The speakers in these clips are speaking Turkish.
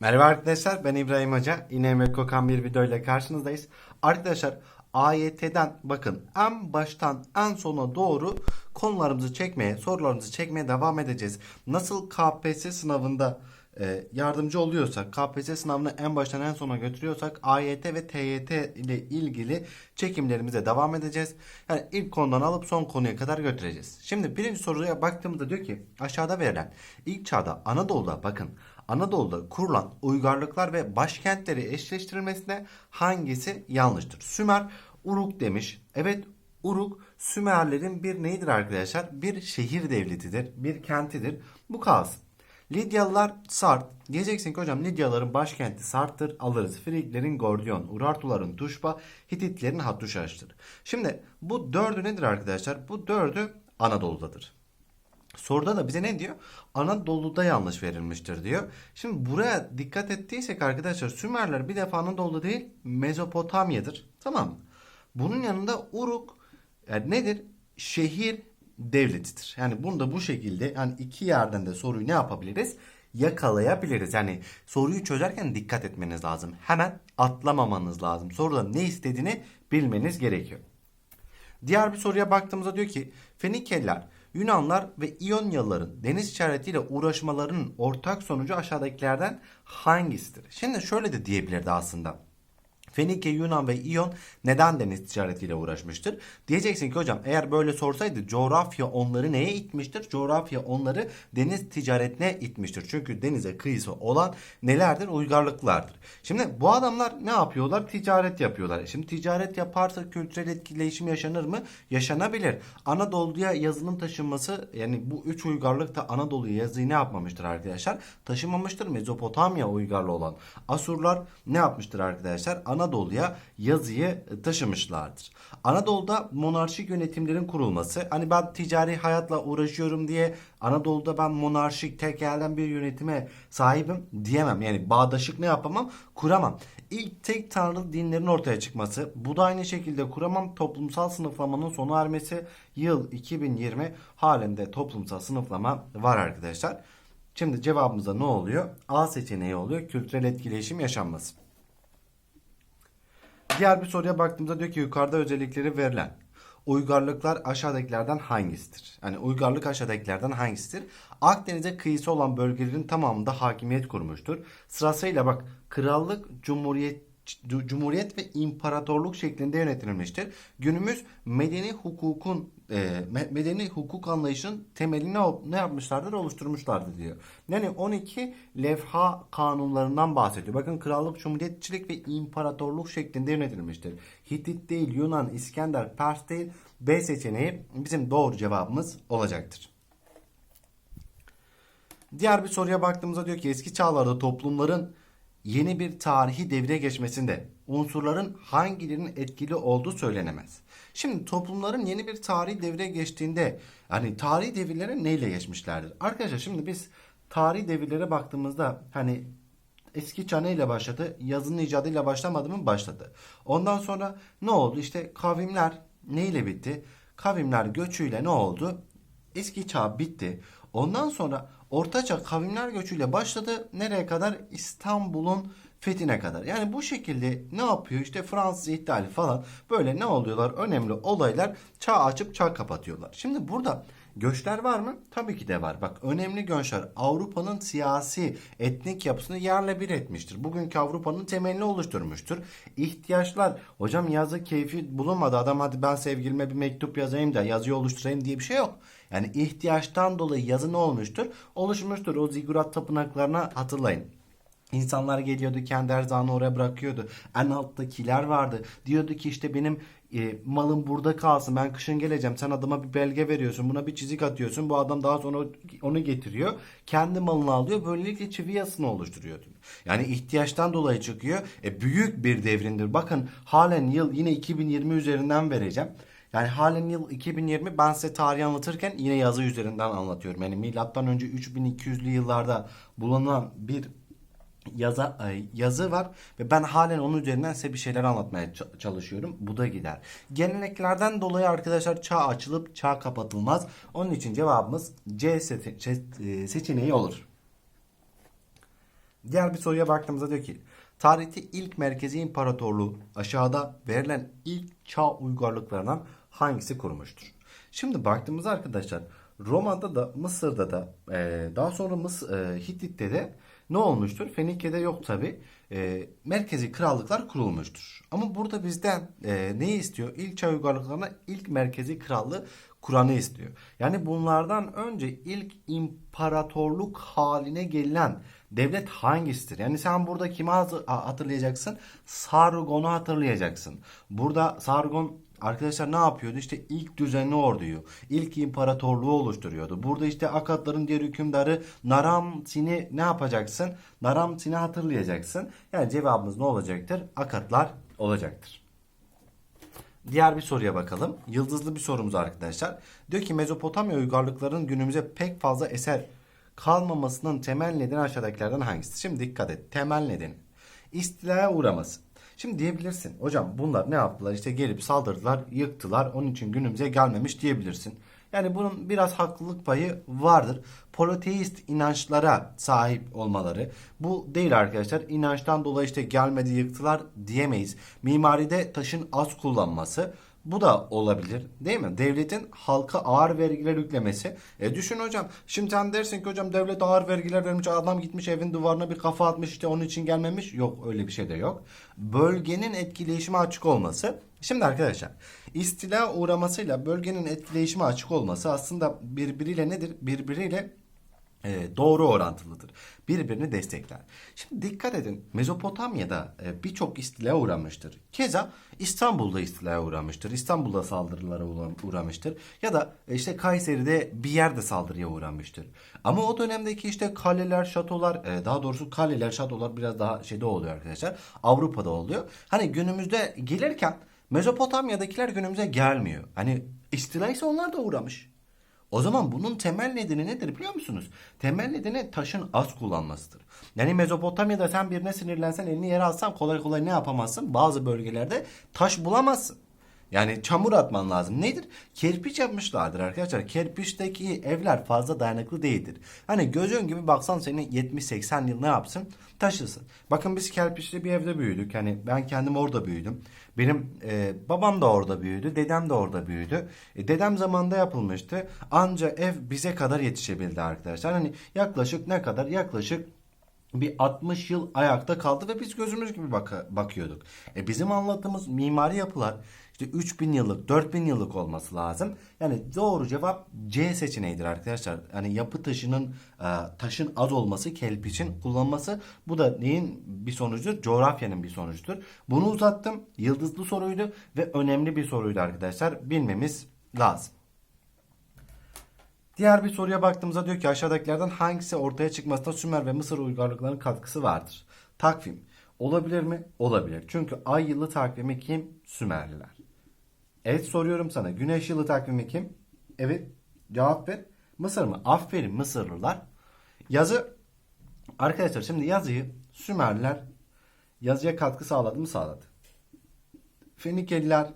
Merhaba arkadaşlar ben İbrahim Hoca. Yine Emre Kokan bir video ile karşınızdayız. Arkadaşlar AYT'den bakın en baştan en sona doğru konularımızı çekmeye, sorularımızı çekmeye devam edeceğiz. Nasıl KPSS sınavında e, yardımcı oluyorsak, KPSS sınavını en baştan en sona götürüyorsak AYT ve TYT ile ilgili çekimlerimize devam edeceğiz. Yani ilk konudan alıp son konuya kadar götüreceğiz. Şimdi birinci soruya baktığımızda diyor ki aşağıda verilen ilk çağda Anadolu'da bakın Anadolu'da kurulan uygarlıklar ve başkentleri eşleştirilmesine hangisi yanlıştır? Sümer Uruk demiş. Evet Uruk Sümerlerin bir neyidir arkadaşlar? Bir şehir devletidir, bir kentidir. Bu kalsın. Lidyalılar Sart. Diyeceksin ki hocam Lidyalıların başkenti Sart'tır alırız. Friglerin Gordiyon, Urartuların Tuşba, Hititlerin Hattuşaş'tır. Şimdi bu dördü nedir arkadaşlar? Bu dördü Anadolu'dadır. Soruda da bize ne diyor? Anadolu'da yanlış verilmiştir diyor. Şimdi buraya dikkat ettiysek arkadaşlar Sümerler bir defa Anadolu'da değil Mezopotamya'dır. Tamam mı? Bunun yanında Uruk yani nedir? Şehir devletidir. Yani bunu da bu şekilde yani iki yerden de soruyu ne yapabiliriz? Yakalayabiliriz. Yani soruyu çözerken dikkat etmeniz lazım. Hemen atlamamanız lazım. Soruda ne istediğini bilmeniz gerekiyor. Diğer bir soruya baktığımızda diyor ki Fenikeliler, Yunanlar ve İyonyalıların deniz ticaretiyle uğraşmalarının ortak sonucu aşağıdakilerden hangisidir? Şimdi şöyle de diyebilirdi aslında. Fenike, Yunan ve İyon neden deniz ticaretiyle uğraşmıştır? Diyeceksin ki hocam eğer böyle sorsaydı coğrafya onları neye itmiştir? Coğrafya onları deniz ticaretine itmiştir. Çünkü denize kıyısı olan nelerdir? Uygarlıklardır. Şimdi bu adamlar ne yapıyorlar? Ticaret yapıyorlar. Şimdi ticaret yaparsa kültürel etkileşim yaşanır mı? Yaşanabilir. Anadolu'ya yazının taşınması yani bu üç uygarlık da Anadolu'ya yazıyı ne yapmamıştır arkadaşlar? Taşımamıştır. Mezopotamya uygarlığı olan Asurlar ne yapmıştır arkadaşlar? Anadolu'ya yazıyı taşımışlardır. Anadolu'da monarşik yönetimlerin kurulması. Hani ben ticari hayatla uğraşıyorum diye Anadolu'da ben monarşik tek elden bir yönetime sahibim diyemem. Yani bağdaşık ne yapamam? Kuramam. İlk tek tanrılı dinlerin ortaya çıkması. Bu da aynı şekilde kuramam. Toplumsal sınıflamanın sona ermesi. Yıl 2020 halinde toplumsal sınıflama var arkadaşlar. Şimdi cevabımıza ne oluyor? A seçeneği oluyor. Kültürel etkileşim yaşanması. Diğer bir soruya baktığımızda diyor ki yukarıda özellikleri verilen uygarlıklar aşağıdakilerden hangisidir? Yani uygarlık aşağıdakilerden hangisidir? Akdeniz'e kıyısı olan bölgelerin tamamında hakimiyet kurmuştur. Sırasıyla bak krallık, cumhuriyet Cumhuriyet ve imparatorluk şeklinde yönetilmiştir. Günümüz medeni hukukun e, medeni hukuk anlayışının temelini ne yapmışlardır? Oluşturmuşlardır diyor. Yani 12 levha kanunlarından bahsediyor. Bakın krallık, cumhuriyetçilik ve imparatorluk şeklinde yönetilmiştir. Hitit değil, Yunan, İskender, Pers değil. B seçeneği bizim doğru cevabımız olacaktır. Diğer bir soruya baktığımızda diyor ki eski çağlarda toplumların yeni bir tarihi devre geçmesinde unsurların hangilerinin etkili olduğu söylenemez. Şimdi toplumların yeni bir tarihi devre geçtiğinde hani tarihi devirlere neyle geçmişlerdir? Arkadaşlar şimdi biz tarihi devirlere baktığımızda hani eski çağ neyle başladı? Yazının icadıyla başlamadı mı? Başladı. Ondan sonra ne oldu? İşte kavimler neyle bitti? Kavimler göçüyle ne oldu? Eski çağ bitti. Ondan sonra Ortaçağ kavimler göçüyle başladı. Nereye kadar? İstanbul'un fethine kadar. Yani bu şekilde ne yapıyor? İşte Fransız ihtilali falan böyle ne oluyorlar? Önemli olaylar çağ açıp çağ kapatıyorlar. Şimdi burada göçler var mı? Tabii ki de var. Bak önemli göçler Avrupa'nın siyasi, etnik yapısını yerle bir etmiştir. Bugünkü Avrupa'nın temelini oluşturmuştur. İhtiyaçlar, hocam yazı keyfi bulunmadı. Adam hadi ben sevgilime bir mektup yazayım da yazıyı oluşturayım diye bir şey yok. Yani ihtiyaçtan dolayı yazı ne olmuştur? Oluşmuştur. O zigurat tapınaklarına hatırlayın. İnsanlar geliyordu kendi erzağını oraya bırakıyordu. En alttakiler vardı. Diyordu ki işte benim e, malım burada kalsın ben kışın geleceğim. Sen adama bir belge veriyorsun buna bir çizik atıyorsun. Bu adam daha sonra onu getiriyor. Kendi malını alıyor. Böylelikle çivi yasını oluşturuyordu. Yani ihtiyaçtan dolayı çıkıyor. E, büyük bir devrindir. Bakın halen yıl yine 2020 üzerinden vereceğim. Yani halen yıl 2020 ben size tarihi anlatırken yine yazı üzerinden anlatıyorum. Yani milattan önce 3200'lü yıllarda bulunan bir yazı, yazı var ve ben halen onun üzerinden size bir şeyler anlatmaya çalışıyorum. Bu da gider. Geleneklerden dolayı arkadaşlar çağ açılıp çağ kapatılmaz. Onun için cevabımız C e, seçeneği olur. Diğer bir soruya baktığımızda diyor ki tarihte ilk merkezi imparatorluğu aşağıda verilen ilk çağ uygarlıklarından hangisi kurmuştur? Şimdi baktığımızda arkadaşlar Roma'da da Mısır'da da e, daha sonra Mıs e, Hitit'te de ne olmuştur? Fenike'de yok tabi. merkezi krallıklar kurulmuştur. Ama burada bizden e, neyi istiyor? İlk çağ uygarlıklarına ilk merkezi krallığı Kur'an'ı istiyor. Yani bunlardan önce ilk imparatorluk haline gelen devlet hangisidir? Yani sen burada kimi hatır- hatırlayacaksın? Sargon'u hatırlayacaksın. Burada Sargon Arkadaşlar ne yapıyordu? İşte ilk düzenli orduyu, ilk imparatorluğu oluşturuyordu. Burada işte Akatların diğer hükümdarı Naram-Sin'i ne yapacaksın? Naram-Sin'i hatırlayacaksın. Yani cevabımız ne olacaktır? Akatlar olacaktır. Diğer bir soruya bakalım. Yıldızlı bir sorumuz arkadaşlar. Diyor ki Mezopotamya uygarlıklarının günümüze pek fazla eser kalmamasının temel nedeni aşağıdakilerden hangisi? Şimdi dikkat et. Temel nedeni. İstilaya uğraması. Şimdi diyebilirsin. Hocam bunlar ne yaptılar? İşte gelip saldırdılar, yıktılar. Onun için günümüze gelmemiş diyebilirsin. Yani bunun biraz haklılık payı vardır. Politeist inançlara sahip olmaları. Bu değil arkadaşlar. İnançtan dolayı işte gelmedi yıktılar diyemeyiz. Mimaride taşın az kullanması. Bu da olabilir değil mi? Devletin halka ağır vergiler yüklemesi. E düşün hocam. Şimdi sen dersin ki hocam devlet ağır vergiler vermiş. Adam gitmiş evin duvarına bir kafa atmış işte onun için gelmemiş. Yok öyle bir şey de yok. Bölgenin etkileşime açık olması. Şimdi arkadaşlar istila uğramasıyla bölgenin etkileşime açık olması aslında birbiriyle nedir? Birbiriyle e, doğru orantılıdır. Birbirini destekler. Şimdi dikkat edin Mezopotamya'da e, birçok istilaya uğramıştır. Keza İstanbul'da istilaya uğramıştır. İstanbul'da saldırılara uğra- uğramıştır. Ya da e, işte Kayseri'de bir yerde saldırıya uğramıştır. Ama o dönemdeki işte kaleler, şatolar e, daha doğrusu kaleler, şatolar biraz daha şeyde oluyor arkadaşlar. Avrupa'da oluyor. Hani günümüzde gelirken Mezopotamya'dakiler günümüze gelmiyor. Hani istila ise onlar da uğramış. O zaman bunun temel nedeni nedir biliyor musunuz? Temel nedeni taşın az kullanmasıdır. Yani Mezopotamya'da sen birine sinirlensen elini yere alsan kolay kolay ne yapamazsın? Bazı bölgelerde taş bulamazsın. Yani çamur atman lazım. Nedir? Kerpiç yapmışlardır arkadaşlar. Kerpiçteki evler fazla dayanıklı değildir. Hani gözün gibi baksan seni 70-80 yıl ne yapsın? Taşısın. Bakın biz kerpiçli bir evde büyüdük. Hani ben kendim orada büyüdüm. Benim e, babam da orada büyüdü. Dedem de orada büyüdü. E, dedem zamanında yapılmıştı. Anca ev bize kadar yetişebildi arkadaşlar. Hani yaklaşık ne kadar? Yaklaşık bir 60 yıl ayakta kaldı ve biz gözümüz gibi baka- bakıyorduk. E bizim anlattığımız mimari yapılar işte 3000 yıllık, 4000 yıllık olması lazım. Yani doğru cevap C seçeneğidir arkadaşlar. Hani yapı taşının e, taşın az olması, kelpiçin kullanması bu da neyin bir sonucudur? Coğrafyanın bir sonucudur. Bunu uzattım. Yıldızlı soruydu ve önemli bir soruydu arkadaşlar. Bilmemiz lazım. Diğer bir soruya baktığımızda diyor ki aşağıdakilerden hangisi ortaya çıkmasına Sümer ve Mısır uygarlıklarının katkısı vardır? Takvim. Olabilir mi? Olabilir. Çünkü ay yılı takvimi kim? Sümerliler. Evet soruyorum sana. Güneş yılı takvimi kim? Evet. Cevap ver. Mısır mı? Aferin Mısırlılar. Yazı arkadaşlar şimdi yazıyı Sümerliler yazıya katkı sağladı mı? Sağladı. Fenikeliler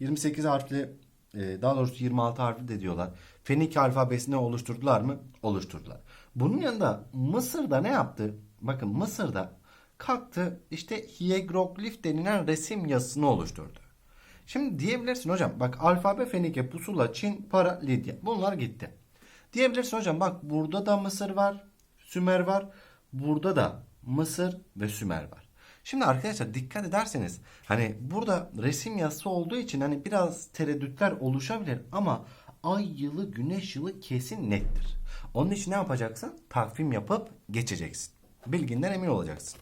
28 harfli daha doğrusu 26 harfli de diyorlar. Fenike alfabesini oluşturdular mı? Oluşturdular. Bunun yanında Mısır'da ne yaptı? Bakın Mısır'da kalktı işte hieroglif denilen resim yazısını oluşturdu. Şimdi diyebilirsin hocam bak alfabe Fenike, Pusula, Çin, Para, Lidya bunlar gitti. Diyebilirsin hocam bak burada da Mısır var, Sümer var. Burada da Mısır ve Sümer var. Şimdi arkadaşlar dikkat ederseniz hani burada resim yazısı olduğu için hani biraz tereddütler oluşabilir ama ay yılı güneş yılı kesin nettir. Onun için ne yapacaksın? Takvim yapıp geçeceksin. Bilginden emin olacaksın.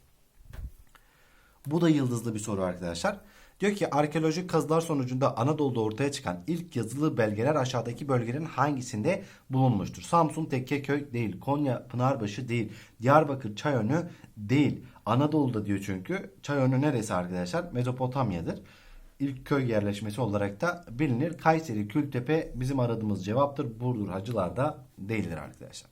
Bu da yıldızlı bir soru arkadaşlar. Diyor ki arkeolojik kazılar sonucunda Anadolu'da ortaya çıkan ilk yazılı belgeler aşağıdaki bölgelerin hangisinde bulunmuştur? Samsun Tekkeköy değil, Konya Pınarbaşı değil, Diyarbakır Çayönü değil. Anadolu'da diyor çünkü. Çayönü neresi arkadaşlar? Mezopotamya'dır. İlk köy yerleşmesi olarak da bilinir. Kayseri, Kültepe bizim aradığımız cevaptır. Burdur, Hacılar'da değildir arkadaşlar.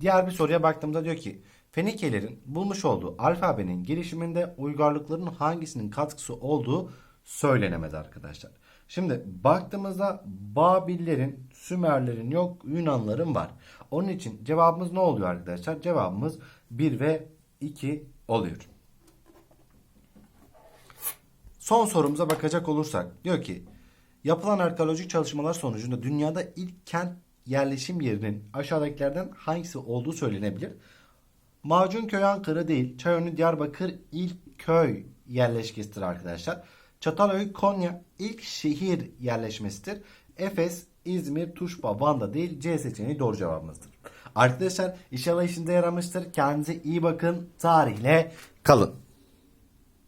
Diğer bir soruya baktığımda diyor ki Fenikelerin bulmuş olduğu alfabenin gelişiminde uygarlıkların hangisinin katkısı olduğu söylenemez arkadaşlar. Şimdi baktığımızda Babillerin, Sümerlerin yok, Yunanların var. Onun için cevabımız ne oluyor arkadaşlar? Cevabımız 1 ve 2 oluyor. Son sorumuza bakacak olursak diyor ki yapılan arkeolojik çalışmalar sonucunda dünyada ilk kent yerleşim yerinin aşağıdakilerden hangisi olduğu söylenebilir. Macunköy Ankara değil, Çayönü Diyarbakır ilk köy yerleşkesidir arkadaşlar. Çatalhöyük Konya ilk şehir yerleşmesidir. Efes, İzmir, Tuşba, Van'da değil C seçeneği doğru cevabımızdır. Arkadaşlar inşallah işinize yaramıştır. Kendinize iyi bakın. Tarihle kalın.